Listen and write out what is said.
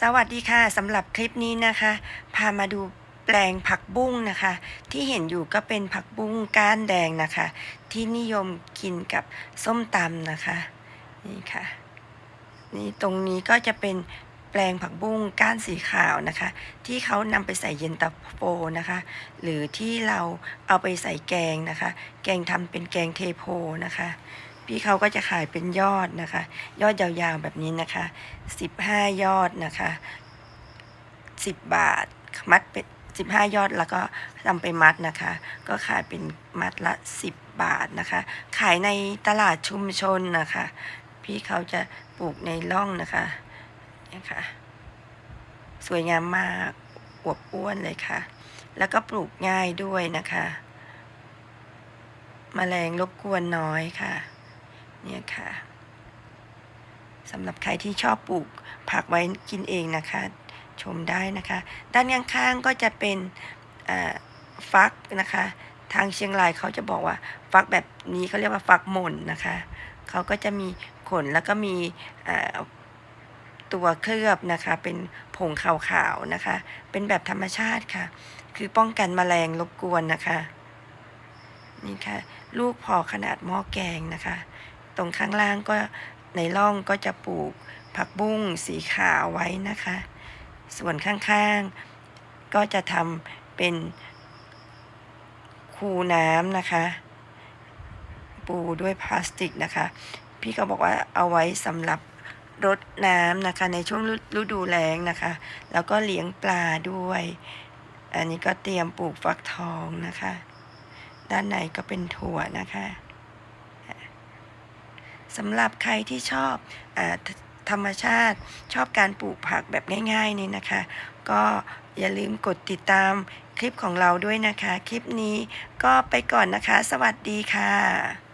สวัสดีค่ะสำหรับคลิปนี้นะคะ พามาดูแปลงผักบุ้งนะคะ ที่เห็นอยู่ก็เป็นผักบุ้งก้านแดงนะคะ ที่นิยมกินกับส้มตำนะคะนี่ค่ะนี่ตรงนี้ก็จะเป็นแปลงผักบุ้งก้านสีขาวนะคะ ที่เขานำไปใส่เย็นตาโฟนะคะ หรือที่เราเอาไปใส่แกงนะคะ แกงทำเป็นแกงเทโพนะคะ พี่เขาก็จะขายเป็นยอดนะคะ ยอดยาวๆแบบนี้นะคะ15ยอดนะคะ10บาท มัดเป็น15ยอดแล้วก็นำไปมัดนะคะ ก็ขายเป็นมัดละ10บาทนะคะ ขายในตลาดชุมชนนะคะ พี่เขาจะปลูกในร่องนะคะนี่ค่ะสวยงามมากอวบอ้วนเลยค่ะ แล้วก็ปลูกง่ายด้วยนะคะมแมลงรบกวนน้อยค่ะ เนี่ยค่ะสำหรับใครที่ชอบปลูกผักไว้กินเองนะคะ ชมได้นะคะ ด้านข้างๆก็จะเป็นฟักนะคะ ทางเชียงรายเขาจะบอกว่าฟักแบบนี้เขาเรียกว่าฟักหม่นนะคะเขาก็จะมีขนแล้วก็มีตัวเคลือบนะคะ เป็นผงขาวๆนะคะ เป็นแบบธรรมชาติค่ะ คือป้องกันแมลงรบกวนนะคะนี่ค่ะ ลูกพอขนาดหม้อแกงนะคะ ตรงข้างล่างก็ในร่องก็จะปลูกผักบุ้งสีขาวไว้นะคะ ส่วนข้างๆ ก็จะทำเป็นคูน้ำนะคะ ปูด้วยพลาสติกนะคะ พี่ก็บอกว่าเอาไว้สำหรับรดน้ำนะคะ ในช่วงฤดูแล้งนะคะ แล้วก็เลี้ยงปลาด้วย อันนี้ก็เตรียมปลูกฟักทองนะคะ ด้านในก็เป็นถั่วนะคะ สำหรับใครที่ชอบอธรรมชาติชอบการปลูกผักแบบง่าย ๆ นี่นะคะ ก็อย่าลืมกดติดตามคลิปของเราด้วยนะคะ คลิปนี้ก็ไปก่อนนะคะ สวัสดีค่ะ